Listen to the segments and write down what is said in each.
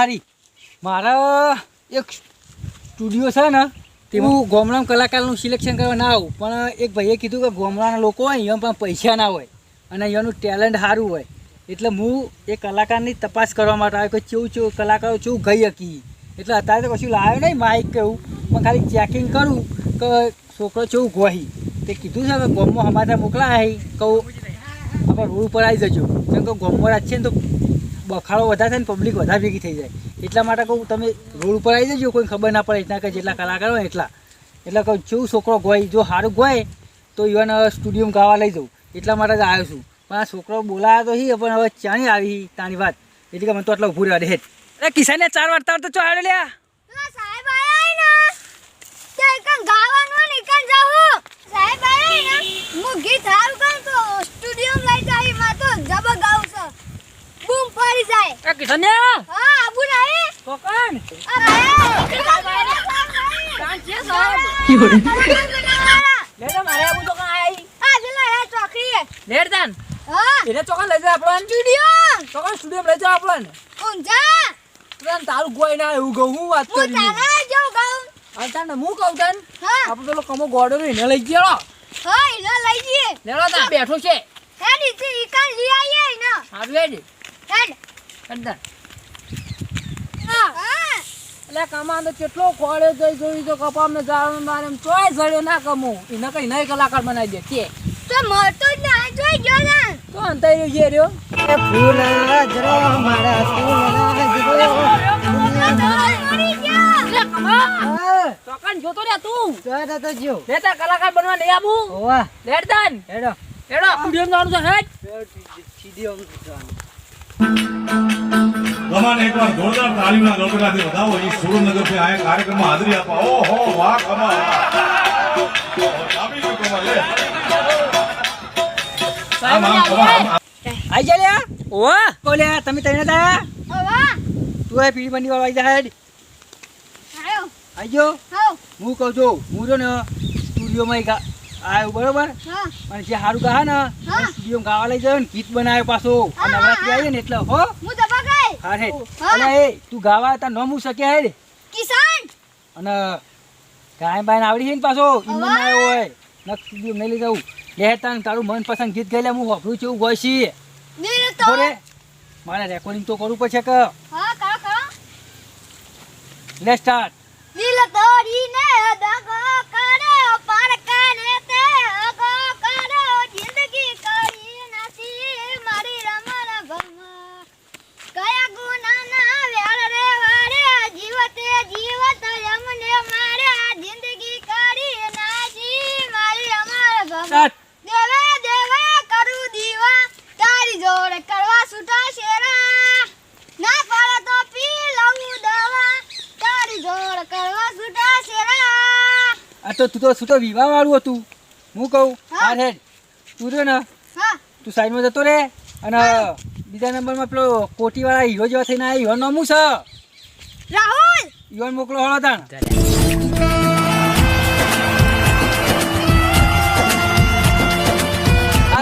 હારી મારા એક સ્ટુડિયો છે ને, તેમાં ગોમડામ કલાકારનું સિલેક્શન કરવા ના આવું. પણ એક ભાઈએ કીધું કે ગોમડાના લોકો હોય અહીંયા પણ પૈસા ના હોય અને અહીંયાનું ટેલેન્ટ સારું હોય. એટલે હું એ કલાકારની તપાસ કરવા માટે આવ્યો કે ચેવું ચેવું કલાકારો ચેવું ગઈ હકી. એટલે અત્યારે તો કશું લાવ્યો નહીં માઇક કેવું પણ ખાલી ચેકિંગ કરું કે છોકરો ચેવું ગોહી. તે કીધું છે કે ગોમમાં અમારે મોકલાય. કહું, આપણે રોડ ઉપર આવી જજો. કેમ કે ગામમાં છે ને, તો બખાડો વધારે થાય ને પબ્લિક વધારે ભેગી થઈ જાય. એટલા માટે કહું, તમે રોડ ઉપર આવી જજો, કોઈ ખબર ના પડે એટલા કે જેટલા કલાકાર હોય એટલા. એટલે કહું જેવું છોકરો ગોય, જો સારું ગોય, તો ઇવન સ્ટુડિયોમાં ગાવા લઈ જાઉં એટલા માટે જ આવ્યો છું. પણ આ છોકરો બોલાયો તો હી, પણ હવે ચાણી આવી તાની વાત. એટલે કે મને તો આટલો ઊભું રહેવા દે અરે કિસાને ચાર વાર્તા તો ચો આવ્યો લ્યા ગાવાનું ને જાઉં સાહેબ આયા ને. હું ગીત હારું કરું તો સ્ટુડિયો લઈ જાય માં તો જબ ગાઉં છે બૂમ પડી જાય એ કિસાને હા આબુ નહીં કોકણ અરે કાન છે સાહેબ લે તો મારે આબુ તો કાં આઈ આ પેલા લે ચોકડી લેર દાન હા એને ચોકન લઈ જા આપણને સ્ટુડિયો ચોકન સ્ટુડિયો લઈ જા આપણને ઊંઝા તને તારું ગોય ના એવું ગઉ હું વાત હું કરી તારા જો ગઉ આ તને હું કહું તન હા આપણે પેલો કમો ગોડો એને લઈ ગયો હા એને લઈ જઈએ તા બેઠો છે હે નીચે ઈકન લઈ આવીએ ઈનો હારું હેડ હેડ. કંદા એટલે કમાન કેટલો ખોળે જઈ જોઈ તો કપામ ને મારે એમ ચોય જડ્યો ના કમું. એને કઈ નહીં કલાકાર બનાવી દે કે. તો મોટો જ ના જોઈ ગયો ને. તો અંતઈ રહ્યો છે રહ્યો મરી ગયા. ચોકન જોતો રે તું. લે તાર કલાકાર બનવા નહીં આવું. લેટ દાન હેડો હેડો. સ્ટુડિયો જવાનું છે હેડ. કમાન એકવાર જોરદાર તાલીમના ગળગડાથી વધાવો. એ સુરેન્દ્રનગરથી આ કાર્યક્રમમાં હાજરી આપવા ઓહો વાહ કમા આપી દો કમાલ લે. આમ આમ. આઈ જા લ્યા. તમે તઈને તું એ પીડી બંડી વાળો આઈ જા હેડ આયો. આઈ હું કહું છું હું જો ને સ્ટુડિયોમાં ગા આવ્યો બરોબર? હા. અને જે સારું ગા ને. સ્ટુડિયો ગાવા લઈ જાય ને ગીત બનાવ્યો પાછો. નવરાત્રી આવી ને એટલે હો. હું દબા ગઈ હા હે. અને એ તું ગાવા તાર નોમ હું શક્યા હે કિસાન અને ગાય બાય આવડી છે ને પાછો હવા. આવ્યો હોય. નક સ્ટુડિયો નહીં લઈ જાઉં. લે તાન તારું મનપસંદ ગીત ગઈ લે હું હોભરું છું એવું ગોશી છે. મારે રેકોર્ડિંગ તો કરવું પડશે કે. હા કા કા લે સ્ટાર્ટ દિલ તોડીને દગો કરે પાર કાને તે અગો કરે જિંદગી કરી નથી મારી રમણ ભમ કયા ગુનાના વેળ રે વારે જીવતે જીવત યમને મારે જિંદગી કરી નાજી મારી સ્ટાર્ટ દેવે દેવે કરું દીવા. તારી જોડે કરવા છૂટા શેરા ના પડે તો પી લઉં દવા. તારી જોડે કરવા છૂટા શેરા આ તો તું તો તો વિવાહ વાળું હતું. હું કહું હા. હેડ. તું રહ્યો ને. હા. તું સાઈડમાં જતો રે અને બીજા નંબરમાં પેલો કોટીવાળા હીરો જેવા થઈને આ હીરો નામું છે. રાહુલ! ઈવન મોકલો હળો તાણ.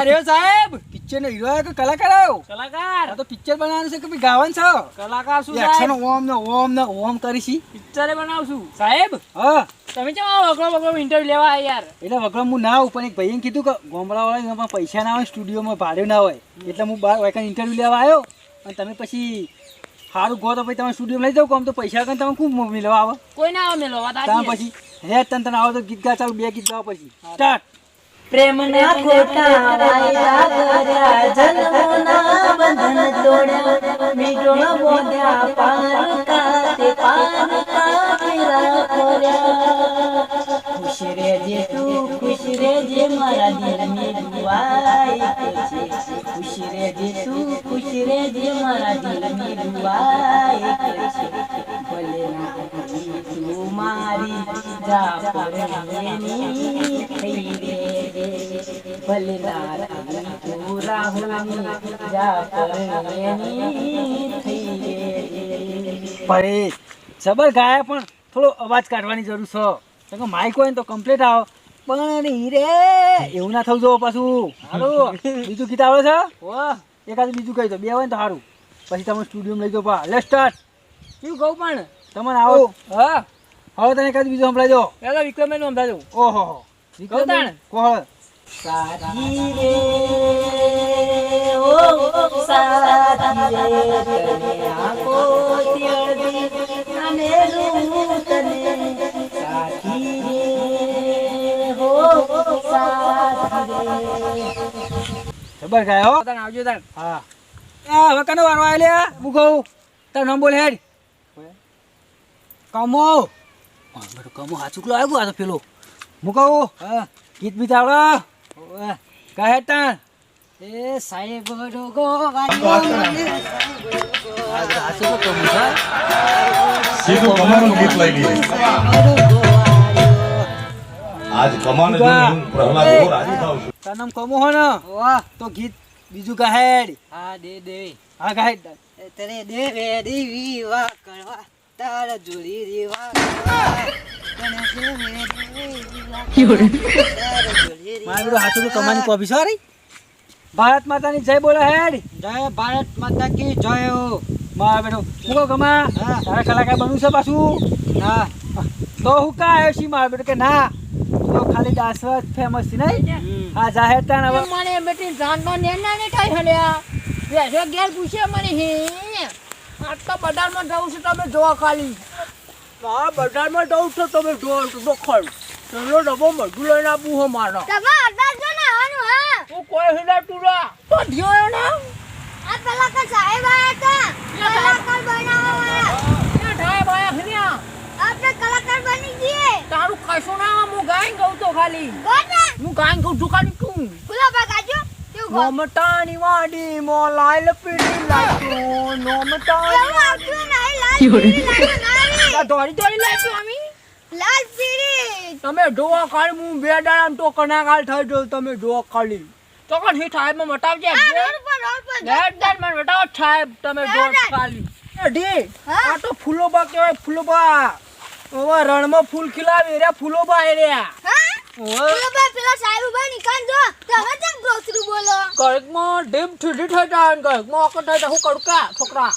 રહ્યો સાહેબ? પિક્ચર નો હીરો આવ્યો કે કલાકાર આવ્યો? કલાકાર. તો પિક્ચર બનાવવાનું છે કે ભાઈ ગાવાનું છે? કલાકાર શું સાહેબ? ઓમ ને ઓમ ને ઓમ કરીશી. પિક્ચરે બનાવશું. સાહેબ હા. તમે કેમ આવો વગરો વગરો ઇન્ટરવ્યુ લેવા આયા યાર? એટલે વગર હું ના આવું પણ એક ભાઈએ કીધું કે ગોમડા વાળા પૈસા ના હોય સ્ટુડિયોમાં ભાડે ના હોય. એટલે હું બાર વાયકા ઇન્ટરવ્યૂ લેવા આવ્યો. અને તમે પછી સારું ગો તો પછી તમે સ્ટુડિયો લઈ જાવ આમ તો પૈસા કરીને તમે ખૂબ મોકલી લેવા આવો. કોઈ ના આવે મેલો વાત પછી હે તને તને આવો તો ગીત ગા ચાલુ બે ગીત ગાવ પછી. સ્ટાર્ટ પ્રેમના ખોટા વાયદા કર્યા જન્મના બંધન તોડ્યા મીઠો બોધ્યા પારકા તે પારકા ફેરા ફર્યા ખુશ રેજે તું ખુશ રેજે મારા દિલની દુઆઈ છે ખુશ રેજે તું ખુશ રેજે મારા દિલની દુઆઈ છે ભલે ના આવી તું મારી જા પરણીની થઈ રેજે ભલે ના આવી તું રાહુલની જા પરણીની થઈ પરેશ જબર ગાયા પણ થોડો અવાજ કાઢવાની જરૂર છે. કેમ કે માઇક હોય ને તો કમ્પ્લીટ આવો. પણ રે એવું ના થવું જો પાછું. સારું બીજું ગીત આવે છે? એકાદ બીજું કહી દો. બે હોય ને તો સારું પછી તમે સ્ટુડિયોમાં લઈ જાઓ પા લે સ્ટાર્ટ કેવું કહું પણ? તમને આવો. હા. હવે તને એકાદ બીજું સંભળાઈ દો. પેલો વિક્રમ સંભળાજો સમજાજો ઓહો કૌતાણ. કોહળ. સાથી રે ઓ સાથી રે તને આંખો તેડવી અને તને સાથી રે હો સાથી રે ખબર ખાય હો? તને આવજો તને હા. એ હવે કનો વારો આવ્યો લે? હું કહું તાર નામ બોલ હેડ. કમો. કમો. હાચુકલો આવ્યો આ તો પેલો. હું કહું હા. ગીત બીત આવડો કહે તાણ. એ સાહેબ કમો સીધું કમાનું ગીત લઈ લઈએ આજ કમાન જો હું પ્રહલાદ બહુ રાજી થાઉં છું. તનમ કમો હો ને વાહ તો ગીત બીજું ગાહેડ. હા દે દે. હા ગાહેડ. તને દે વેડી વિવાહ કરવા તારા જોડી રીવા કરવા. તને દે વેડી વિવાહ કરવા તારા જોડી મારે બધું હાચુકલો કમાની કોપી સોરી ભારત માતાની જય બોલો હેડ. જય ભારત માતા કી જય હો. મારા બેટો હું કહું ગમા હા. તારા કલાકાર બનવું છે પાછું? ના તો હું કા આવ્યો છી મારા બેટો કે ના? તું ખાલી દાસવત ફેમસ છે નહીં? હા જાહેર તાણ હવે મને બેટી જાનનો નેના ને કઈ હલ્યા. બેસો ઘેર પૂછે મને હે. આજ તો બજારમાં જવું છે તમે જોવા ખાલી. હા બજારમાં જવું છું તમે જોવા તો ખરું. ચલો ડબ્બો મજૂર લઈને આપવું હો મારો. તમે અડધા જો ને આનું હા? હું કોઈ હિલા તુરા તો ધ્યો ને? આ પેલા કા સાહેબ આયા હતા કલાકાર બનાવવા વાળા ના ઢાય બાયા હલ્યા આપણે કલાકાર બની જઈએ તારું કશું ના હું ગાય ગઉં તો ખાલી. ગોટા હું ગાય ગઉં છું ખાલી તું. ગુલાબ કાજો કેવું ગો નોમટાની વાડી મો લાલ પીડી લાગ્યું આવતું નહીં લાલ પીળી લાલ નારી દોડી દોડી લાગ્યું અમે લાલ પીળી તમે જોવા ખાલી હું બે દાડા તો કના કાલ થઈ જો તમે જોવા કાળી તો કોણ હી સાહેબમાં મટાવજે રોડ પર રોડ પર દેટમાં મટાવો સાહેબ તમે જો કાળી એડી આ તો ફૂલોબા કહેવાય ફૂલોબા. ઓવા રણમાં ફૂલ ખીલાવે રે એ રે ફૂલો બા ભાઈ પેલો સાહેબ ભાઈ નિકાલ જો. તમે કેમ બ્રોસરું બોલો? કઈકમાં ડીપ ઠીડી થઈ જાય ને કઈકમાં થઈ જાય. હું કડકા છોકરા?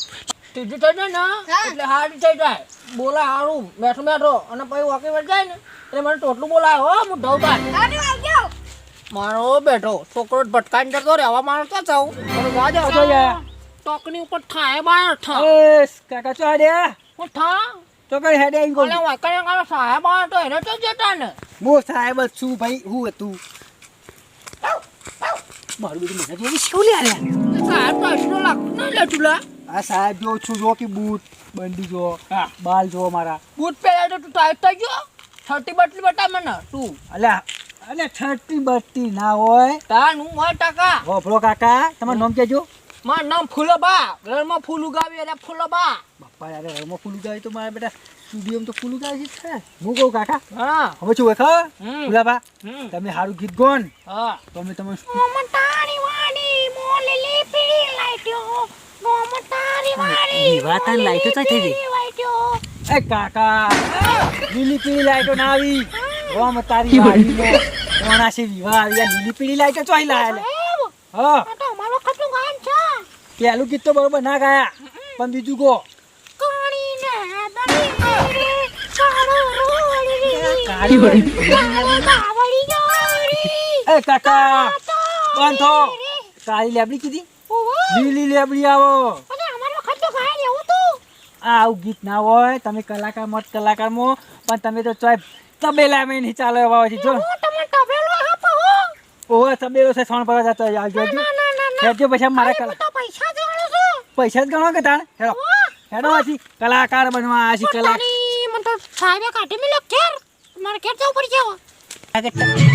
ઠીડી થઈ જાય ને એટલે હારી થઈ જાય. બોલા હારું બેઠો બેઠો અને પછી વાકી વળ જાય ને. એટલે મને ટોટલું બોલાય હો હું આને મારો બેઠો છોકરો ભટકાઈને જતો રે હવા મારતો જાઉં? પણ વાજો જો યાર. ટોકની ઉપર ઠાય બાર ઠા. કાકા ચો હાડે હું ઠા? તો કઈ હેડે આઈ અને વાકરે કાલે સાહેબ આ તો એને તો જતા ને. મો સાહેબ છું ભાઈ હું હતું. મારું બધું મને જોઈ શું લે આલ્યા? સાહેબ તો એટલો લાગતો નહીં લે. આ સાહેબ જો છું જો કે બૂટ બંડી જો બાલ જો મારા. બૂટ પહેલા તો તું ટાઈટ થઈ ગયો? છઠ્ઠી બટલી બતા મને તું. અલ્યા અલ્યા છઠ્ઠી બટલી ના હોય. તાન હું હોય ટકા હોભળો કાકા તમારું નામ કેજો મારું નામ ફૂલોબા. ઘરમાં ફૂલ ઉગાવી એટલે ફૂલોબા. બાપા યાર ઘરમાં ફૂલ ઉગાવી તો મારા બેટા સ્ટુડિયોમાં તો ફૂલ ઉગાવી છે હું કહું કાકા? હા. હવે શું ખબર. ફુલાબા હમ. તમે સારું ગીત ગોન. હા. તો અમે તમે મોમટાની વાડી મોલેલી લીપી લાઈટ્યો વિવાહ લાઈટો ચાઈ થઈ ગઈ. એ કાકા લીલી પીળી લાઈટો ના આવી. રોમ તારી વાડીમાં કોણાસી વિવાહ આવી લીલી પીળી લાઈટો ચોઈ લાયા હા. તો અમારો ખતું ગાન છે. પહેલું ગીત તો બરોબર ના ગાયા પણ બીજું ગો. કાણી ને દડી કાળો રોડી કાળો એ કાકા બંધ કાળી લેબડી કીધી? લીલી લેબડી આવો. આવું ગીત ના હોય તમે કલાકાર મત મો પણ તમે તો ચોય તબેલા મેં નહીં ચાલે એવા હોય જો. ઓહ તબેલો છે સોણ પર જતો. આવજો હેડજો પછી મારા કલા પૈસા જ ગણું પૈસા જ ગણો કે તાણ? હેડો. હેડો આથી કલાકાર બનવા આ છે કલા તારી મને તો સાહેબે કાઢી મેલ્યો. ઘેર મારે કેર જવું પડી જાય